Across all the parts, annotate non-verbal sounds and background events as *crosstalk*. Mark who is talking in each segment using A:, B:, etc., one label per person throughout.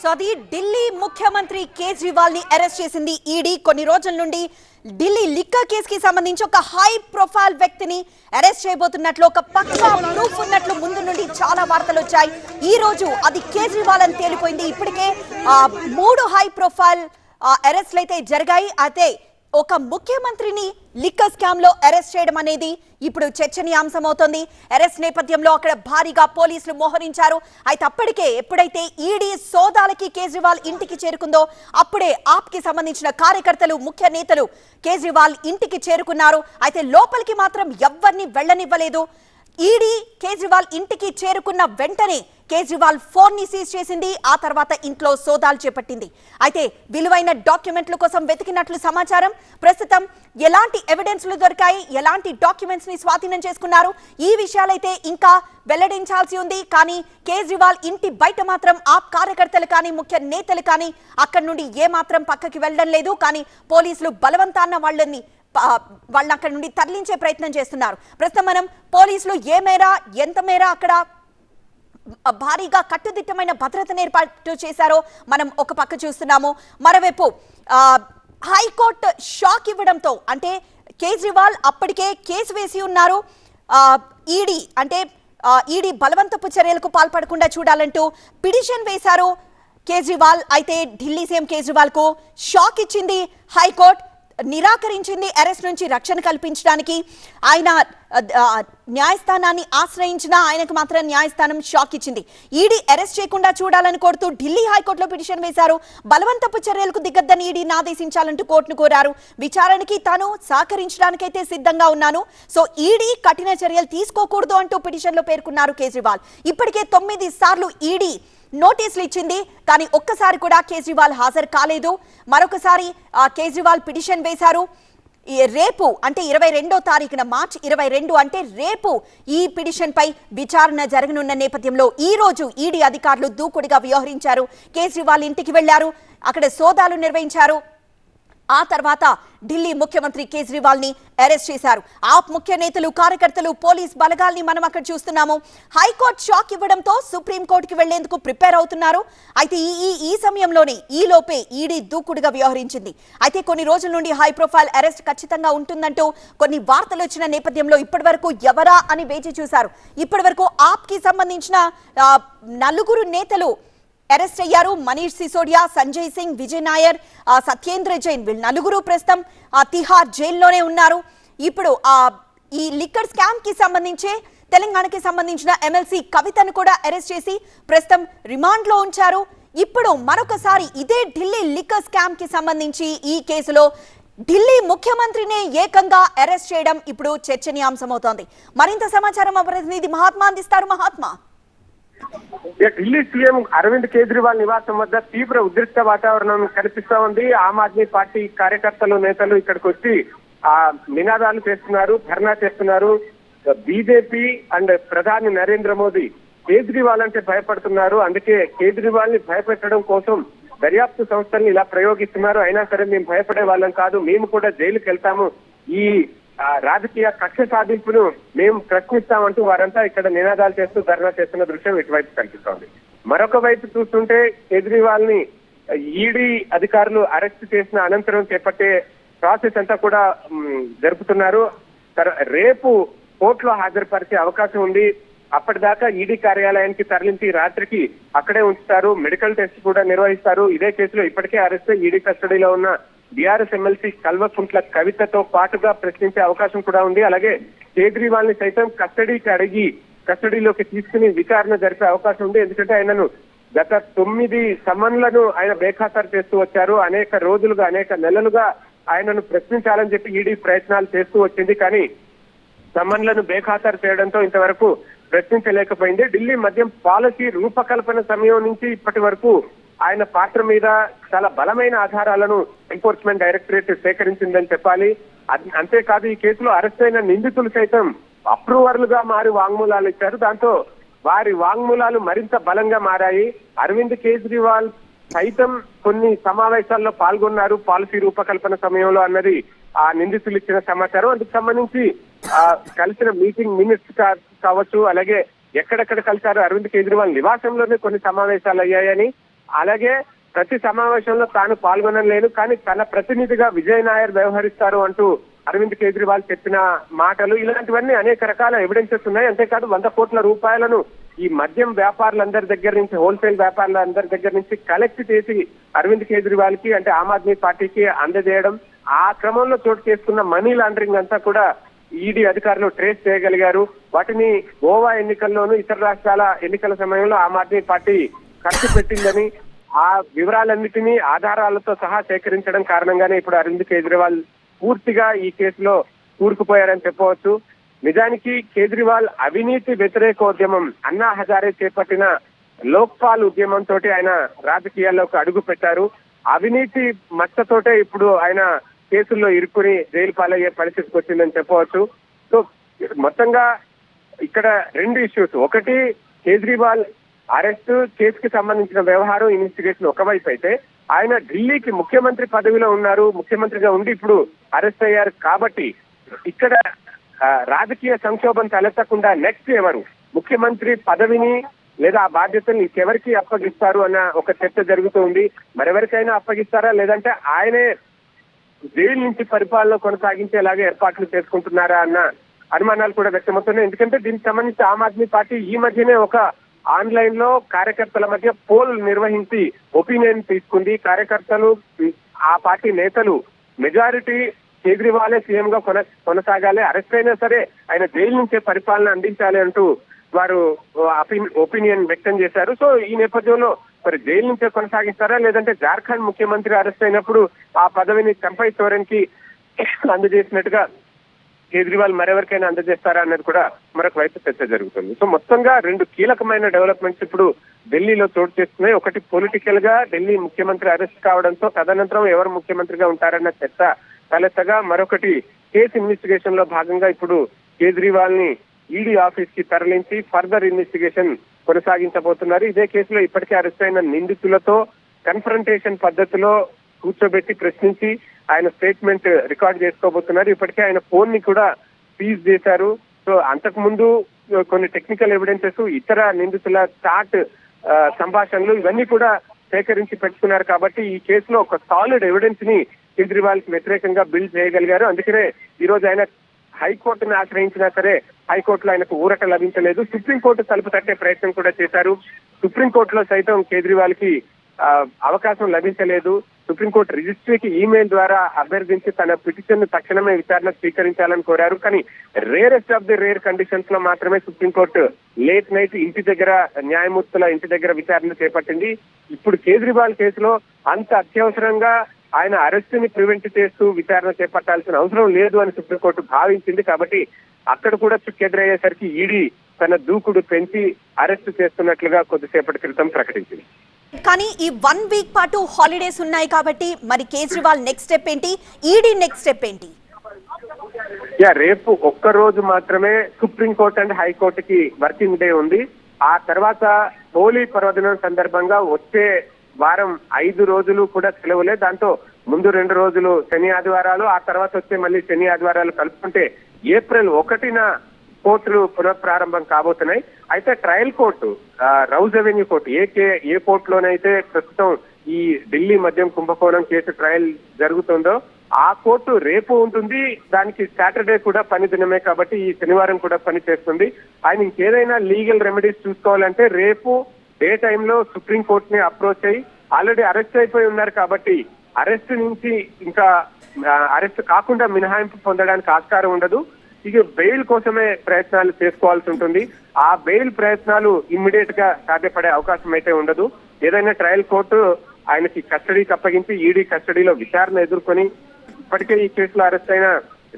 A: So అది ఢిల్లీ ముఖ్యమంత్రి కేజ్రీవాల్ని arrest చేసింది ఈడీ. కొన్ని రోజుల నుండి ఢిల్లీ లిక్కర్ కేసుకి సంబంధించి ఒక హై ప్రొఫైల్ వ్యక్తిని అరెస్ట్ చేయబోతున్నట్లు ఒక పక్కా ప్రూఫ్ ఉన్నట్లు ముందు నుండి చాలా వార్తలు వచ్చాయి. ఈ రోజు అది కేజ్రీవాల్ అని తేలిపోయింది. ఇప్పటికే మూడు హై ప్రొఫైల్ అరెస్ట్లు అయితే జరిగాయి. అయితే ఒక ముఖ్యమంత్రిని లిక్కర్ స్కామ్లో అరెస్ట్ చేయడం అనేది ఇప్పుడు చర్చనీయాంశం అవుతోంది అరెస్ట్ నేపథ్యంలో అక్కడ భారీగా పోలీసులు మోహరించారు. అయితే అప్పటికే ఎప్పుడైతే ఈడీ సోదాలకి కేజ్రీవాల్ ఇంటికి చేరుకుందో అప్పుడే ఆప్కి సంబంధించిన కార్యకర్తలు ముఖ్య నేతలు కేజ్రీవాల్ ఇంటికి చేరుకున్నారు. అయితే లోపలికి మాత్రం ఎవ్వరిని వెళ్ళనివ్వలేదు. ఈడీ కేజ్రీవాల్ ఇంటికి చేరుకున్న వెంటనే కేజ్రీవాల్ ఫోన్ని సీజ్ చేసింది ఆ తర్వాత ఇంట్లో సోదాలు చేపట్టింది. అయితే విలువైన డాక్యుమెంట్ల కోసం వెతికినట్లు సమాచారం ప్రస్తుతం ఎలాంటి ఎవిడెన్స్లు దొరికాయి ఎలాంటి డాక్యుమెంట్స్ని స్వాధీనం చేసుకున్నారు ఈ విషయాలైతే ఇంకా వెల్లడించాల్సి ఉంది. కానీ కేజ్రీవాల్ ఇంటి బయట మాత్రం ఆ కార్యకర్తలు కానీ ముఖ్య నేతలు కానీ అక్కడి నుండి ఏ మాత్రం పక్కకి వెళ్ళడం లేదు. కానీ పోలీసులు బలవంతాన్న వాళ్ళని ప- వాళ్ళని అక్కడ నుండి తరలించే ప్రయత్నం చేస్తున్నారు. ప్రస్తుతం మనం పోలీసులు ఏ మేర ఎంత మేర అక్కడ భారీగా కట్టుదిట్టమైన భద్రతను ఏర్పాటు చేశారో మనం ఒక పక్క చూస్తున్నాము. మరోవైపు హైకోర్టు షాక్ ఇవ్వడంతో అంటే కేజ్రీవాల్ అప్పటికే కేసు వేసి ఉన్నారు. ఈడీ అంటే ఈడీ బలవంతపు చర్యలకు పాల్పడకుండా చూడాలంటూ పిటిషన్ వేశారు కేజ్రీవాల్. అయితే ఢిల్లీ సీఎం కేజ్రీవాల్కు షాక్ ఇచ్చింది హైకోర్టు. నిరాకరించింది అరెస్ట్ నుంచి రక్షణ కల్పించడానికి. ఆయన న్యాయస్థానాన్ని ఆశ్రయించిన ఆయనకు మాత్రం న్యాయస్థానం షాక్ ఇచ్చింది. ఈడీ అరెస్ట్ చేయకుండా చూడాలని కోరుతూ ఢిల్లీ హైకోర్టులో పిటిషన్ వేశారు. బలవంతపు చర్యలకు దిగద్దని ఈడీని ఆదేశించాలంటూ కోర్టును కోరారు. విచారణకి తాను సహకరించడానికైతే సిద్ధంగా ఉన్నాను. సో ఈడీ కఠిన చర్యలు తీసుకోకూడదు అంటూ పిటిషన్లో పేర్కొన్నారు కేజ్రీవాల్. ఇప్పటికే తొమ్మిది సార్లు ఈడీ నోటీసులు ఇచ్చింది. కానీ ఒక్కసారి కూడా కేజ్రీవాల్ హాజరు కాలేదు. మరొకసారి కేజ్రీవాల్ పిటిషన్ వేశారు. రేపు అంటే ఇరవై రెండో తారీఖున మార్చ్ ఇరవై రెండు అంటే రేపు ఈ పిటిషన్ పై విచారణ జరగనున్న నేపథ్యంలో ఈ రోజు ఈడీ అధికారులు దూకుడుగా వ్యవహరించారు. కేజ్రీవాల్ ఇంటికి వెళ్ళారు. అక్కడ సోదాలు నిర్వహించారు. ఆ తర్వాత ఢిల్లీ ముఖ్యమంత్రి కేజ్రీవాల్ని అరెస్ట్ చేశారు. ఆప్ ముఖ్య నేతలు కార్యకర్తలు పోలీస్ బలగాల్ని మనం అక్కడ చూస్తున్నాము. హైకోర్టు షాక్ ఇవ్వడంతో సుప్రీంకోర్టుకి వెళ్ళేందుకు ప్రిపేర్ అవుతున్నారు. అయితే ఈ ఈ- ఈ సమయంలోనే ఈ లోపే ఈడీ దూకుడుగా వ్యవహరించింది. అయితే కొన్ని రోజుల నుండి హై ప్రొఫైల్ అరెస్ట్ ఖచ్చితంగా ఉంటుందంటూ కొన్ని వార్తలు వచ్చిన నేపథ్యంలో ఇప్పటి వరకు ఎవరా అని వేచి చూశారు. ఇప్పటి వరకు ఆప్కి సంబంధించిన నలుగురు నేతలు అరెస్ట్ అయ్యారు మనీష్ సిసోడియా సంజయ్ సింగ్ విజయ్ నాయర్ ఆ, సత్యేంద్ర జైన్ వీళ్ళు నలుగురు ప్రస్తుతం ఆ, తిహార్ జైల్లోనే ఉన్నారు. ఇప్పుడు ఆ ఈ లిక్కర్ స్కామ్కి సంబంధించి తెలంగాణకి సంబంధించిన ఎమ్మెల్సీ కవితను కూడా అరెస్ట్ చేసి ప్రస్తుతం రిమాండ్లో ఉంచారు. ఇప్పుడు మరొకసారి ఇదే ఢిల్లీ లిక్కర్ స్కామ్కి సంబంధించి ఈ కేసులో ఢిల్లీ ముఖ్యమంత్రినే ఏకంగా అరెస్ట్ చేయడం ఇప్పుడు చర్చనీయాంశమవుతోంది. మరింత సమాచారం మా ప్రతినిధి మహాత్మా అందిస్తారు. మహాత్మా.
B: ఢిల్లీ సీఎం అరవింద్ కేజ్రీవాల్ నివాసం వద్ద తీవ్ర ఉద్రిక్త వాతావరణం కనిపిస్తా ఉంది. ఆమ్ ఆద్మీ పార్టీ కార్యకర్తలు నేతలు ఇక్కడికి వచ్చి ఆ నినాదాలు చేస్తున్నారు ధర్నా చేస్తున్నారు. బీజేపీ అండ్ ప్రధాని నరేంద్ర మోదీ కేజ్రీవాల్ అంటే భయపడుతున్నారు. అందుకే కేజ్రీవాల్ని భయపెట్టడం కోసం దర్యాప్తు సంస్థల్ని ఇలా ప్రయోగిస్తున్నారు. అయినా సరే మేము భయపడే వాళ్ళం కాదు. మేము కూడా జైలుకి వెళ్తాము ఈ రాజకీయ కక్ష సాధింపును మేము ప్రశ్నిస్తామంటూ వారంతా ఇక్కడ నినాదాలు చేస్తూ ధర్నా చేస్తున్న దృశ్యం ఇటువైపు కనిపిస్తోంది. మరొక వైపు చూస్తుంటే కేజ్రీవాల్ని ఈడీ అధికారులు అరెస్ట్ చేసిన అనంతరం చేపట్టే ప్రాసెస్ అంతా కూడా జరుపుతున్నారు. రేపు కోర్టులో హాజరుపరిచే అవకాశం ఉంది. అప్పటిదాకా ఈడీ కార్యాలయానికి తరలించి రాత్రికి అక్కడే ఉంచుతారు. మెడికల్ టెస్ట్ కూడా నిర్వహిస్తారు. ఇదే కేసులో ఇప్పటికే అరెస్ట్ ఈడీ కస్టడీలో ఉన్న బీఆర్ఎస్ ఎమ్మెల్సీ కల్వకుంట్ల కవితతో పాటుగా ప్రశ్నించే అవకాశం కూడా ఉంది. అలాగే కేజ్రీవాల్ని సైతం కస్టడీకి అడిగి కస్టడీలోకి తీసుకుని విచారణ జరిపే అవకాశం ఉంది. ఎందుకంటే ఆయనను గత తొమ్మిది సమన్లను ఆయన బేఖాతరు చేస్తూ వచ్చారు. అనేక రోజులుగా అనేక నెలలుగా ఆయనను ప్రశ్నించాలని చెప్పి ఈడీ ప్రయత్నాలు చేస్తూ వచ్చింది. కానీ సమన్లను బేఖాతరు చేయడంతో ఇంతవరకు ప్రశ్నించలేకపోయింది. ఢిల్లీ మద్యం పాలసీ రూపకల్పన సమయం నుంచి ఇప్పటి వరకు ఆయన పాత్ర మీద చాలా బలమైన ఆధారాలను ఎన్ఫోర్స్మెంట్ డైరెక్టరేట్ సేకరించిందని చెప్పాలి. అంతేకాదు ఈ కేసులో అరెస్ట్ అయిన నిందితులు సైతం అప్రూవర్లుగా మారి వాంగ్మూలాలు ఇచ్చారు. దాంతో వారి వాంగ్మూలాలు మరింత బలంగా మారాయి. అరవింద్ కేజ్రీవాల్ సైతం కొన్ని సమావేశాల్లో పాల్గొన్నారు. పాలసీ రూపకల్పన సమయంలో అన్నది ఆ నిందితులు ఇచ్చిన సమాచారం. అందుకు సంబంధించి ఆ కలిసిన మీటింగ్ మినిట్స్ కావచ్చు అలాగే ఎక్కడెక్కడ కలిశారు అరవింద్ కేజ్రీవాల్ నివాసంలోనే కొన్ని సమావేశాలు అయ్యాయని అలాగే ప్రతి సమావేశంలో తాను పాల్గొనలేను కానీ తన ప్రతినిధిగా విజయ్ నాయర్ వ్యవహరిస్తారు అంటూ అరవింద్ కేజ్రీవాల్ చెప్పిన మాటలు. ఇలాంటివన్నీ అనేక రకాల ఎవిడెన్సెస్ ఉన్నాయి. అంతేకాదు వంద కోట్ల రూపాయలను ఈ మద్యం వ్యాపారులందరి దగ్గర నుంచి హోల్సేల్ వ్యాపారులందరి దగ్గర నుంచి కలెక్ట్ చేసి అరవింద్ కేజ్రీవాల్కి అంటే ఆమ్ ఆద్మీ పార్టీకి అందజేయడం ఆ క్రమంలో చోటు చేసుకున్న మనీ లాండరింగ్ అంతా కూడా ఈడీ అధికారులు ట్రేస్ చేయగలిగారు. వాటిని గోవా ఎన్నికల్లోనూ ఇతర రాష్ట్రాల ఎన్నికల సమయంలో ఆమ్ ఆద్మీ పార్టీ ఖర్చు పెట్టిందని ఆ వివరాలన్నిటినీ ఆధారాలతో సహా సేకరించడం కారణంగానే ఇప్పుడు అరవింద్ కేజ్రీవాల్ పూర్తిగా ఈ కేసులో కూరుకుపోయారని చెప్పవచ్చు. నిజానికి కేజ్రీవాల్ అవినీతి వ్యతిరేక ఉద్యమం అన్నా హజారే చేపట్టిన లోక్పాల్ ఉద్యమంతో ఆయన రాజకీయాల్లోకి అడుగు పెట్టారు. అవినీతి మచ్చతోటే ఇప్పుడు ఆయన కేసుల్లో ఇరుక్కుని జైలు పాలయ్యే పరిస్థితికి వచ్చిందని చెప్పవచ్చు. సో మొత్తంగా ఇక్కడ రెండు ఇష్యూస్. ఒకటి కేజ్రీవాల్ అరెస్ట్ కేసుకి సంబంధించిన వ్యవహారం ఇన్వెస్టిగేషన్ ఒకవైపు అయితే ఆయన ఢిల్లీకి ముఖ్యమంత్రి పదవిలో ఉన్నారు ముఖ్యమంత్రిగా ఉండి ఇప్పుడు అరెస్ట్ అయ్యారు కాబట్టి ఇక్కడ ఆ, రాజకీయ సంక్షోభం తలెత్తకుండా నెక్స్ట్ ఎవరు? ముఖ్యమంత్రి పదవిని లేదా ఆ బాధ్యతని ఎవరికి అప్పగిస్తారు అన్న ఒక చర్చ జరుగుతూ ఉంది. మరెవరికైనా అప్పగిస్తారా? లేదంటే ఆయనే జైలు నుంచి పరిపాలన కొనసాగించేలాగా ఏర్పాట్లు చేసుకుంటున్నారా అన్న అనుమానాలు కూడా వ్యక్తమవుతున్నాయి. ఎందుకంటే దీనికి సంబంధించి ఆమ్ ఆద్మీ పార్టీ ఈ మధ్యనే ఒక ఆన్లైన్లో కార్యకర్తల మధ్య పోల్ నిర్వహించి ఒపీనియన్ తీసుకుంది. కార్యకర్తలు ఆ పార్టీ నేతలు మెజారిటీ కేజ్రీవాలే సీఎం గా కొన కొనసాగాలి. అరెస్ట్ అయినా సరే ఆయన జైలు నుంచే పరిపాలన అందించాలి అంటూ వారు ఒపీనియన్ వ్యక్తం చేశారు. సో ఈ నేపథ్యంలో మరి జైలు నుంచే కొనసాగిస్తారా? లేదంటే జార్ఖండ్ ముఖ్యమంత్రి అరెస్ట్ అయినప్పుడు ఆ పదవిని చంపై సోరెన్కి అందజేసినట్టుగా కేజ్రీవాల్ మరెవరికైనా అందజేస్తారా అన్నది కూడా మరొక వైపు చర్చ జరుగుతుంది. సో మొత్తంగా రెండు కీలకమైన డెవలప్మెంట్స్ ఇప్పుడు ఢిల్లీలో చోటు చేస్తున్నాయి ఒకటి పొలిటికల్గా ఢిల్లీ ముఖ్యమంత్రి అరెస్ట్ కావడంతో తదనంతరం ఎవరు ముఖ్యమంత్రిగా ఉంటారన్న చర్చ తలెత్తగా. మరొకటి కేసు ఇన్వెస్టిగేషన్లో భాగంగా ఇప్పుడు కేజ్రీవాల్ని ఈడీ ఆఫీస్కి తరలించి ఫర్దర్ ఇన్వెస్టిగేషన్ కొనసాగించబోతున్నారు. ఇదే కేసులో ఇప్పటికే అరెస్ట్ అయిన నిందితులతో కన్ఫరంటేషన్ పద్ధతిలో కూర్చోబెట్టి ప్రశ్నించి ఆయన స్టేట్మెంట్ రికార్డ్ చేసుకోబోతున్నారు. ఇప్పటికే ఆయన ఫోన్ని కూడా సీజ్ చేశారు. సో అంతకు ముందు కొన్ని టెక్నికల్ ఎవిడెన్సెస్ ఇతర నిందితుల చాట్ సంభాషణలు ఇవన్నీ కూడా సేకరించి పెట్టుకున్నారు కాబట్టి ఈ కేసులో ఒక సాలిడ్ ఎవిడెన్స్ని కేజ్రీవాల్కి వ్యతిరేకంగా బిల్డ్ చేయగలిగారు. అందుకనే ఈ రోజు ఆయన హైకోర్టును ఆశ్రయించినా సరే హైకోర్టులో ఆయనకు ఊరట లభించలేదు. సుప్రీంకోర్టు తలుపు తట్టే ప్రయత్నం కూడా చేశారు. సుప్రీంకోర్టులో సైతం కేజ్రీవాల్కి అవకాశం లభించలేదు. సుప్రీంకోర్టు రిజిస్ట్రీకి ఈమెయిల్ ద్వారా అభ్యర్థించి తన పిటిషన్ తక్షణమే విచారణ స్వీకరించాలని కోరారు. కానీ రేరెస్ట్ ఆఫ్ ది రేర్ కండిషన్స్లో మాత్రమే సుప్రీంకోర్టు లేట్ నైట్ ఇంటి దగ్గర న్యాయమూర్తుల ఇంటి దగ్గర విచారణ చేపట్టింది. ఇప్పుడు కేజ్రీవాల్ కేసులో అంత అత్యవసరంగా ఆయన అరెస్ట్ని ప్రివెంట్ చేస్తూ విచారణ చేపట్టాల్సిన అవసరం లేదు అని సుప్రీంకోర్టు భావించింది. కాబట్టి అక్కడ కూడా చుక్కెదురయ్యేసరికి ఈడీ తన దూకుడు పెంచి అరెస్ట్ చేస్తున్నట్లుగా కొద్దిసేపటి క్రితం ప్రకటించింది.
A: కానీ ఈ వన్ వీక్ పాటు హాలిడేస్ ఉన్నాయి కాబట్టి మరి కేజ్రీవాల్ నెక్స్ట్ స్టెప్ ఏంటి? ఈడీ నెక్స్ట్ స్టెప్ ఏంటి?
B: యా రేపు ఒక్క రోజు మాత్రమే సుప్రీంకోర్టు అండ్ హైకోర్టుకి వర్కింగ్ డే ఉంది. ఆ తర్వాత హోలీ పర్వదినం సందర్భంగా వచ్చే వారం ఐదు రోజులు కూడా సెలవులే. దాంతో ముందు రెండు రోజులు శని ఆదివారాలు ఆ తర్వాత వచ్చే మళ్ళీ శని ఆదివారాలు కలుపుకుంటే ఏప్రిల్ ఒకటిన కోర్టులు పునఃప్రారంభం కాబోతున్నాయి. అయితే trial court Rouse avenue court A K A కోర్టులోనైతే ప్రస్తుతం ఈ ఢిల్లీ మద్యం కుంభకోణం కేసు ట్రయల్ జరుగుతుందో ఆ కోర్టు రేపు ఉంటుంది. దానికి సాటర్డే కూడా పని దినమే కాబట్టి ఈ శనివారం కూడా పని చేస్తుంది. ఆయన ఇంకేదైనా లీగల్ రెమెడీస్ చూసుకోవాలంటే రేపు డే టైంలో సుప్రీం కోర్ట్ని అప్రోచ్ అయ్యి ఆల్రెడీ అరెస్ట్ అయిపోయి ఉన్నారు కాబట్టి అరెస్ట్ నుంచి ఇంకా అరెస్ట్ కాకుండా మినహాయింపు పొందడానికి ఆస్కారం ఉండదు. ఇక బెయిల్ కోసమే ప్రయత్నాలు చేసుకోవాల్సి ఉంటుంది. ఆ బెయిల్ ప్రయత్నాలు ఇమ్మీడియట్గా సాధ్యపడే అవకాశం అయితే ఉండదు. ఏదైనా ట్రయల్ కోర్టు ఆయనకి కస్టడీకి అప్పగించి ఈడీ కస్టడీలో విచారణ ఎదుర్కొని ఇప్పటికే ఈ కేసులో అరెస్ట్ అయిన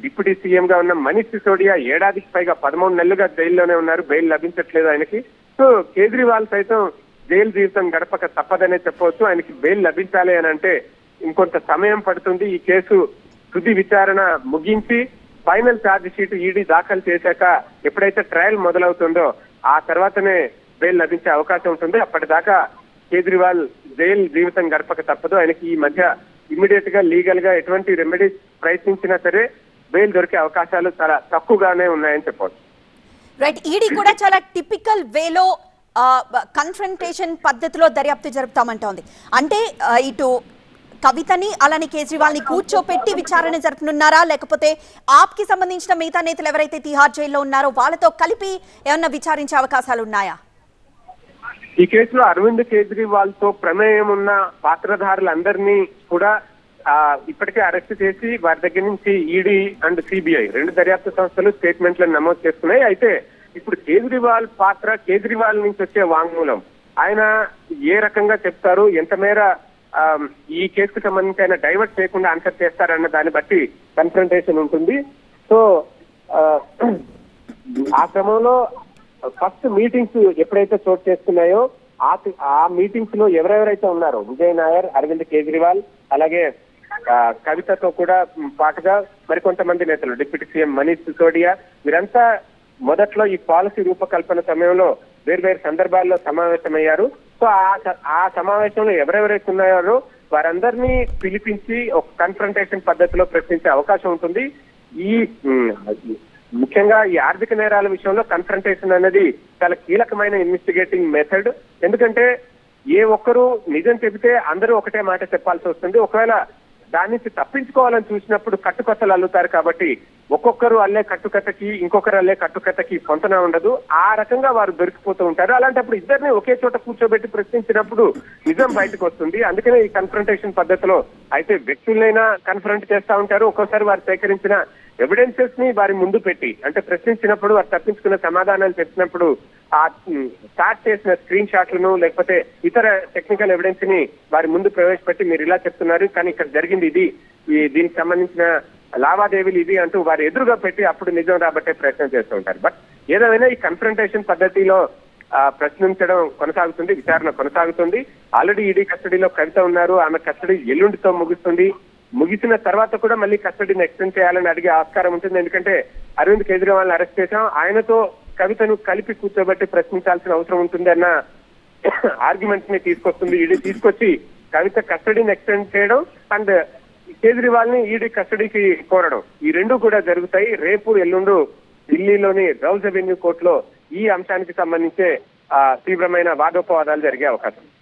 B: డిప్యూటీ సీఎం గా ఉన్న మనీష్ సిసోడియా ఏడాదికి పైగా పదమూడు నెలలుగా జైల్లోనే ఉన్నారు. బెయిల్ లభించట్లేదు ఆయనకి. సో కేజ్రీవాల్ సైతం జైలు జీవితం గడపక తప్పదనే చెప్పవచ్చు. ఆయనకి బెయిల్ లభించాలి అని అంటే ఇంకొంత సమయం పడుతుంది. ఈ కేసు తుది విచారణ ముగించి ఫైనల్ ఛార్జ్ షీట్ ఈడీ దాఖలు చేశాక ఎప్పుడైతే ట్రయల్ మొదలవుతుందో ఆ తర్వాతనే బెయిల్ లభించే అవకాశం ఉంటుంది. అప్పటిదాకా కేజ్రీవాల్ జైలు జీవితం గడపక తప్పదు. ఆయనకి ఈ మధ్య ఇమ్మీడియట్గా లీగల్గా ఎటువంటి రెమెడీస్ ప్రయత్నించినా సరే బెయిల్ దొరికే అవకాశాలు చాలా తక్కువగానే ఉన్నాయని చెప్పవచ్చు
A: రైట్ ఈడీ కూడా చాలా టిపికల్ వేలో కన్ఫ్రంటేషన్ పద్ధతిలో దర్యాప్తు జరుపుతామంటోంది. అంటే ఇటు కవితని అలానే కేజ్రీవాల్ని కూర్చోపెట్టి విచారణ జరపనున్నారా? లేకపోతే ఆప్కి సంబంధించిన మిగతా నేతలు ఎవరైతే తిహార్ జైల్లో ఉన్నారో వాళ్ళతో కలిపి ఏమన్నా విచారించే అవకాశాలు ఉన్నాయా
B: ఈ కేసులో అరవింద్ కేజ్రీవాల్తో ప్రమేయం ఉన్న పాత్రధారులందరినీ కూడా ఇప్పటికే అరెస్ట్ చేసి వారి దగ్గర నుంచి ఈడీ అండ్ సిబిఐ రెండు దర్యాప్తు సంస్థలు స్టేట్మెంట్లను నమోదు చేస్తున్నాయి అయితే ఇప్పుడు కేజ్రీవాల్ పాత్ర కేజ్రీవాల్ నుంచి వచ్చే వాంగ్మూలం ఆయన ఏ రకంగా చెప్తారు? ఎంత మేర ఈ కేసుకు సంబంధించి ఆయన డైవర్ట్ చేయకుండా ఆన్సర్ చేస్తారన్న దాన్ని బట్టి కన్ఫ్రంటేషన్ ఉంటుంది. సో ఆ, క్రమంలో ఫస్ట్ మీటింగ్స్ ఎప్పుడైతే చోటు చేసుకున్నాయో ఆ ఆ మీటింగ్స్లో ఎవరెవరైతే ఉన్నారో విజయ్ నాయర్ అరవింద్ కేజ్రీవాల్ అలాగే ఆ, కవితతో కూడా పాటుగా మరికొంతమంది నేతలు డిప్యూటీ సీఎం మనీష్ సిసోడియా వీరంతా మొదట్లో ఈ పాలసీ రూపకల్పన సమయంలో వేర్వేరు సందర్భాల్లో సమావేశమయ్యారు. సో ఆ ఆ సమావేశంలో ఎవరెవరైతే ఉన్నారో వారందరినీ పిలిపించి ఒక కన్ఫ్రంటేషన్ పద్ధతిలో ప్రశ్నించే అవకాశం ఉంటుంది. ఈ ముఖ్యంగా ఈ ఆర్థిక నేరాల విషయంలో కన్ఫ్రంటేషన్ అనేది చాలా కీలకమైన ఇన్వెస్టిగేటింగ్ మెథడ్ ఎందుకంటే ఏ ఒక్కరు నిజం చెబితే అందరూ ఒకటే మాట చెప్పాల్సి వస్తుంది. ఒకవేళ దాని నుంచి తప్పించుకోవాలని చూసినప్పుడు కట్టుకథలు అల్లుతారు కాబట్టి ఒక్కొక్కరు అల్లే కట్టుకథకి ఇంకొకరు అల్లే కట్టుకథకి పొంతన ఉండదు. ఆ రకంగా వారు దొరికిపోతూ ఉంటారు. అలాంటప్పుడు ఇద్దరిని ఒకే చోట కూర్చోబెట్టి ప్రశ్నించినప్పుడు నిజం బయటకు వస్తుంది. అందుకనే ఈ కన్ఫ్రంటేషన్ పద్ధతిలో అయితే వ్యక్తులైనా కన్ఫ్రంట్ చేస్తా ఉంటారు. ఒక్కోసారి వారు సేకరించిన ఎవిడెన్సెస్ని వారి ముందు పెట్టి అంటే ప్రశ్నించినప్పుడు వారు తప్పించుకున్న సమాధానాలు చెప్పినప్పుడు ఆ స్టార్ట్ చేసిన స్క్రీన్ షాట్లను లేకపోతే ఇతర టెక్నికల్ ఎవిడెన్స్ని వారి ముందు ప్రవేశపెట్టి మీరు ఇలా చెప్తున్నారు కానీ ఇక్కడ జరిగింది ఇది ఈ దీనికి సంబంధించిన లావాదేవీలు ఇది అంటూ వారు ఎదురుగా పెట్టి అప్పుడు నిజం రాబట్టే ప్రయత్నం చేస్తూ ఉంటారు. బట్ ఏదేమైనా ఈ కన్ఫ్రంటేషన్ పద్ధతిలో ఆ, ప్రశ్నించడం కొనసాగుతుంది విచారణ కొనసాగుతుంది. ఆల్రెడీ ఈడీ కస్టడీలో కవిత ఉన్నారు ఆమె కస్టడీ ఎల్లుండితో ముగుస్తుంది. ముగిసిన తర్వాత కూడా మళ్ళీ కస్టడీని ఎక్స్టెండ్ చేయాలని అడిగే ఆస్కారం ఉంటుంది. ఎందుకంటే అరవింద్ కేజ్రీవాల్ అరెస్ట్ చేశాం. ఆయనతో కవితను కలిపి కూర్చోబెట్టి ప్రశ్నించాల్సిన అవసరం ఉంటుంది అన్న *coughs* ఆర్గ్యుమెంట్ని తీసుకొస్తుంది. ఈడీ తీసుకొచ్చి కవిత కస్టడీని ఎక్స్టెండ్ చేయడం అండ్ కేజ్రీవాల్ని ఈడీ కస్టడీకి కోరడం. ఈ రెండు కూడా జరుగుతాయి. రేపు ఎల్లుండు ఢిల్లీలోని రౌజ్ అవెన్యూ కోర్టులో ఈ అంశానికి సంబంధించే తీవ్రమైన వాదోపవాదాలు జరిగే అవకాశం.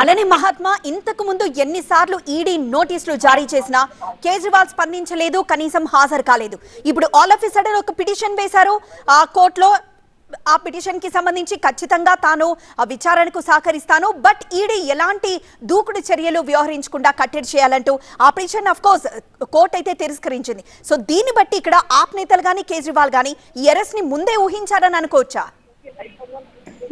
A: అలానే మహాత్మా ఇంతకు ముందు ఎన్నిసార్లు ఈడీ నోటీసులు జారీ చేసినా కేజ్రీవాల్ స్పందించలేదు కనీసం హాజరు కాలేదు. ఇప్పుడు ఆల్ ఆఫ్ సడన్ ఒక పిటిషన్ వేశారు. ఆ కోర్టులో ఆ పిటిషన్కి సంబంధించి ఖచ్చితంగా తాను ఆ విచారణకు సహకరిస్తాను. బట్ ఈడీ ఎలాంటి దూకుడు చర్యలు వ్యవహరించకుండా కట్టడి చేయాలంటూ ఆ పిటిషన్ అఫ్ కోర్స్ కోర్టు అయితే తిరస్కరించింది. సో దీన్ని బట్టి ఇక్కడ ఆప్ నేతలు కానీ కేజ్రీవాల్ కానీ ఈ అరెస్ట్ని ముందే ఊహించారని అనుకోవచ్చా?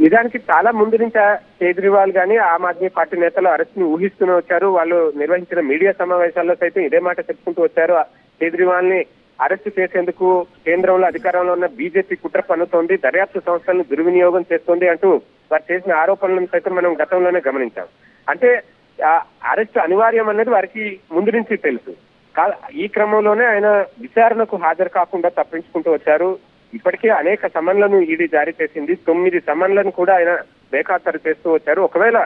B: నిజానికి చాలా ముందు నుంచి కేజ్రీవాల్ గాని ఆమ్ ఆద్మీ పార్టీ నేతలు అరెస్ట్ని ఊహిస్తూనే వచ్చారు. వాళ్ళు నిర్వహించిన మీడియా సమావేశాల్లో సైతం ఇదే మాట చెప్పుకుంటూ వచ్చారు. కేజ్రీవాల్ని అరెస్ట్ చేసేందుకు కేంద్రంలో అధికారంలో ఉన్న బీజేపీ కుట్ర పన్నుతోంది దర్యాప్తు సంస్థలను దుర్వినియోగం చేస్తోంది అంటూ వారు చేసిన ఆరోపణలను సైతం మనం గతంలోనే గమనించాం. అంటే ఆ అరెస్ట్ అనివార్యం అనేది వారికి ముందు నుంచి తెలుసు. ఈ క్రమంలోనే ఆయన విచారణకు హాజరు కాకుండా తప్పించుకుంటూ వచ్చారు. ఇప్పటికే అనేక సమన్లను ఈడీ జారీ చేసింది. తొమ్మిది సమన్లను కూడా ఆయన బేఖాతరు చేస్తూ వచ్చారు. ఒకవేళ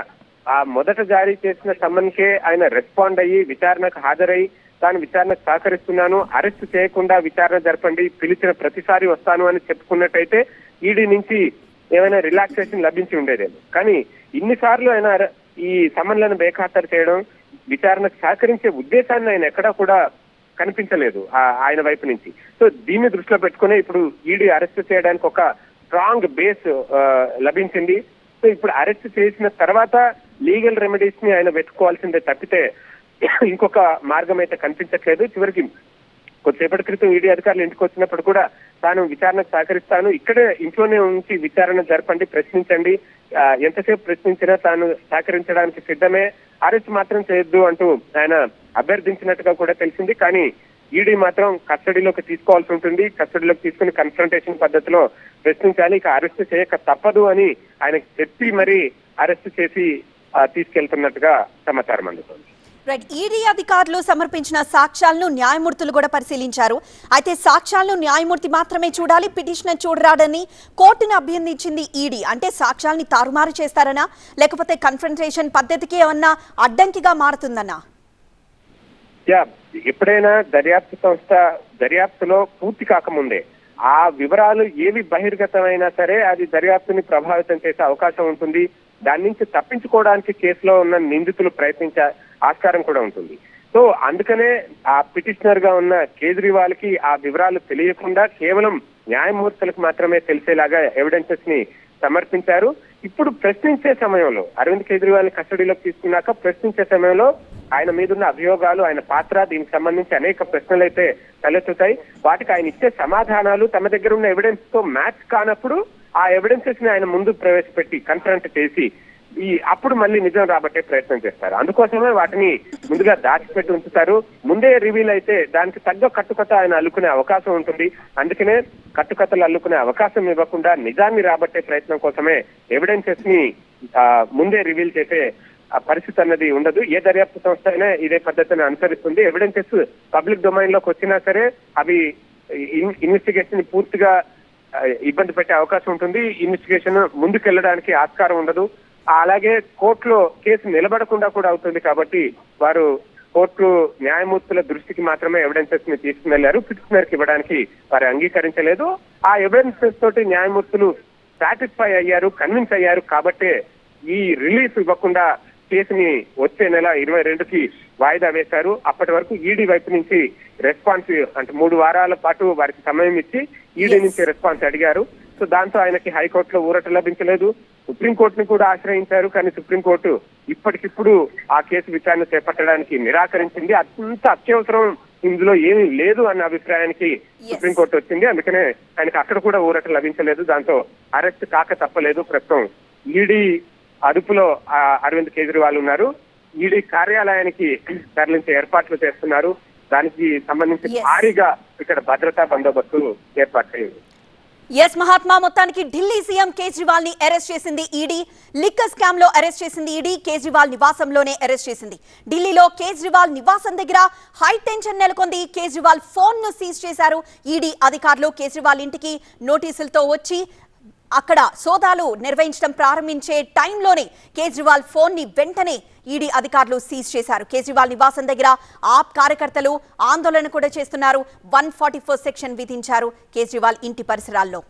B: ఆ మొదట జారీ చేసిన సమన్కే ఆయన రెస్పాండ్ అయ్యి విచారణకు హాజరై తాను విచారణకు సహకరిస్తున్నాను అరెస్ట్ చేయకుండా విచారణ జరపండి పిలిచిన ప్రతిసారి వస్తాను అని చెప్పుకున్నట్టయితే ఈడీ నుంచి ఏమైనా రిలాక్సేషన్ లభించి ఉండేదేమో కానీ ఇన్నిసార్లు ఆయన ఈ సమన్లను బేఖాతరు చేయడం విచారణకు సహకరించే ఉద్దేశాన్ని ఆయన ఎక్కడా కూడా కనిపించలేదు ఆ- ఆయన వైపు నుంచి. సో దీన్ని దృష్టిలో పెట్టుకుని ఇప్పుడు ఈడీ అరెస్ట్ చేయడానికి ఒక స్ట్రాంగ్ బేస్ లభించింది. సో ఇప్పుడు అరెస్ట్ చేసిన తర్వాత లీగల్ రెమెడీస్ని ఆయన పెట్టుకోవాల్సిందే తప్పితే ఇంకొక మార్గం అయితే కనిపించట్లేదు. చివరికి కొద్దిసేపటి క్రితం ఈడీ అధికారులు ఇంటికి వచ్చినప్పుడు కూడా తాను విచారణకు సహకరిస్తాను. ఇక్కడే ఇంట్లోనే ఉంచి విచారణ జరపండి ప్రశ్నించండి. ఎంతసేపు ప్రశ్నించినా తాను సహకరించడానికి సిద్ధమే. అరెస్ట్ మాత్రం చేయొద్దు అంటూ ఆయన అభ్యర్థించినట్టుగా కూడా తెలిసింది. కానీ ఈడీ మాత్రం కస్టడీలోకి తీసుకోవాల్సి ఉంటుంది. కస్టడీలోకి తీసుకుని కన్ఫ్రంటేషన్ పద్ధతిలో ప్రశ్నించాలి. ఇక అరెస్ట్ చేయక తప్పదు అని ఆయన చెప్పి మరి అరెస్ట్ చేసి తీసుకెళ్తున్నట్టుగా సమాచారం అందుతుంది.
A: రైట్ ఈడీ అధికారులు సమర్పించిన సాక్ష్యాలను న్యాయమూర్తులు కూడా పరిశీలించారు. అయితే సాక్ష్యాలను న్యాయమూర్తి మాత్రమే చూడాలి పిటిషనర్ చూడరాడని కోర్టును అభ్యర్థించింది ఈడీ. అంటే సాక్ష్యాలని తారుమారు చేస్తారనా? లేకపోతే కన్ఫ్రంటేషన్ పద్ధతికి ఏమన్నా అడ్డంకిగా మారుతుందన్నా?
B: యా ఎప్పుడైనా దర్యాప్తు సంస్థ దర్యాప్తులో పూర్తి కాకముందే ఆ వివరాలు ఏవి బహిర్గతమైనా సరే అది దర్యాప్తుని ప్రభావితం చేసే అవకాశం ఉంటుంది. దాని నుంచి తప్పించుకోవడానికి కేసులో ఉన్న నిందితులు ప్రయత్నించే ఆస్కారం కూడా ఉంటుంది. సో అందుకనే ఆ పిటిషనర్గా ఉన్న కేజ్రీవాల్కి ఆ వివరాలు తెలియకుండా కేవలం న్యాయమూర్తులకు మాత్రమే తెలిసేలాగా ఎవిడెన్సెస్ని సమర్పించారు. ఇప్పుడు ప్రశ్నించే సమయంలో అరవింద్ కేజ్రీవాల్ కస్టడీలోకి తీసుకున్నాక ప్రశ్నించే సమయంలో ఆయన మీదున్న అభియోగాలు ఆయన పాత్ర దీనికి సంబంధించి అనేక ప్రశ్నలు అయితే తలెత్తుతాయి. వాటికి ఆయన ఇచ్చే సమాధానాలు తమ దగ్గర ఉన్న ఎవిడెన్స్తో మ్యాచ్ కానప్పుడు ఆ ఎవిడెన్సెస్ని ఆయన ముందు ప్రవేశపెట్టి కన్ఫరెంట్ చేసి ఈ అప్పుడు మళ్ళీ నిజం రాబట్టే ప్రయత్నం చేస్తారు. అందుకోసమే వాటిని ముందుగా దాచిపెట్టి ఉంచుతారు. ముందే రివీల్ అయితే దానికి తగ్గ కట్టుకథ ఆయన అల్లుకునే అవకాశం ఉంటుంది. అందుకనే కట్టుకథలు అల్లుకునే అవకాశం ఇవ్వకుండా నిజాన్ని రాబట్టే ప్రయత్నం కోసమే ఎవిడెన్సెస్ని ముందే రివీల్ చేసే పరిస్థితి అన్నది ఉండదు. ఏ దర్యాప్తు సంస్థ అయినా ఇదే పద్ధతిని అనుసరిస్తుంది. ఎవిడెన్సెస్ పబ్లిక్ డొమైన్లోకి వచ్చినా సరే అవి ఇన్వెస్టిగేషన్ పూర్తిగా ఇబ్బంది పెట్టే అవకాశం ఉంటుంది. ఇన్వెస్టిగేషన్ ముందుకెళ్ళడానికి ఆస్కారం ఉండదు. అలాగే కోర్టులో కేసు నిలబడకుండా కూడా అవుతుంది కాబట్టి వారు కోర్టు న్యాయమూర్తుల దృష్టికి మాత్రమే ఎవిడెన్సెస్ని తీసుకుని వెళ్ళారు పిటిషనర్కి ఇవ్వడానికి వారు అంగీకరించలేదు. ఆ ఎవిడెన్సెస్ తోటి న్యాయమూర్తులు సాటిస్ఫై అయ్యారు కన్విన్స్ అయ్యారు కాబట్టే ఈ రిలీఫ్ ఇవ్వకుండా కేసుని వచ్చే నెల ఇరవై రెండుకి వాయిదా వేశారు. అప్పటి వరకు ఈడీ వైపు నుంచి రెస్పాన్స్ అంటే మూడు వారాల పాటు వారికి సమయం ఇచ్చి ఈడీ
A: Yes.
B: నుంచి రెస్పాన్స్ అడిగారు. సో దాంతో ఆయనకి హైకోర్టులో ఊరట లభించలేదు. సుప్రీంకోర్టుని కూడా ఆశ్రయించారు కానీ సుప్రీంకోర్టు ఇప్పటికిప్పుడు ఆ కేసు విచారణ చేపట్టడానికి నిరాకరించింది. అంత అత్యవసరం ఇందులో ఏమీ లేదు అన్న అభిప్రాయానికి. సుప్రీంకోర్టు వచ్చింది. అందుకనే ఆయనకి అక్కడ కూడా ఊరట లభించలేదు. దాంతో అరెస్ట్ కాక తప్పలేదు. ప్రస్తుతం ఈడీ అదుపులో అరవింద్ కేజ్రీవాల్ ఉన్నారు. ఈడీ కార్యాలయానికి తరలించే ఏర్పాట్లు చేస్తున్నారు. దానికి సంబంధించి. భారీగా ఇక్కడ భద్రతా బందోబస్తు ఏర్పాటు చేయండి
A: ఎస్ మహాత్మా మొత్తానికి ఢిల్లీ సీఎం కేజ్రీవాల్ని అరెస్ట్ చేసింది ఈడీ లిక్కర్ స్కామ్లో అరెస్ట్ చేసింది ఈడీ కేజ్రీవాల్ నివాసంలోనే అరెస్ట్ చేసింది. ఢిల్లీలో కేజ్రీవాల్ నివాసం దగ్గర హై టెన్షన్ నెలకొంది. కేజ్రీవాల్ ఫోన్ను సీజ్ చేశారు. ఈడీ అధికారులు కేజ్రీవాల్ ఇంటికి నోటీసులతో వచ్చి అక్కడ సోదాలు నిర్వహించడం ప్రారంభించే టైంలోనే కేజ్రీవాల్ ఫోన్ని వెంటనే ఈడీ అధికారులు సీజ్ చేశారు. కేజ్రీవాల్ నివాసం దగ్గర ఆప్ కార్యకర్తలు ఆందోళన కూడా చేస్తున్నారు. వన్ ఫార్టీ ఫోర్ సెక్షన్ విధించారు కేజ్రీవాల్ ఇంటి పరిసరాల్లో.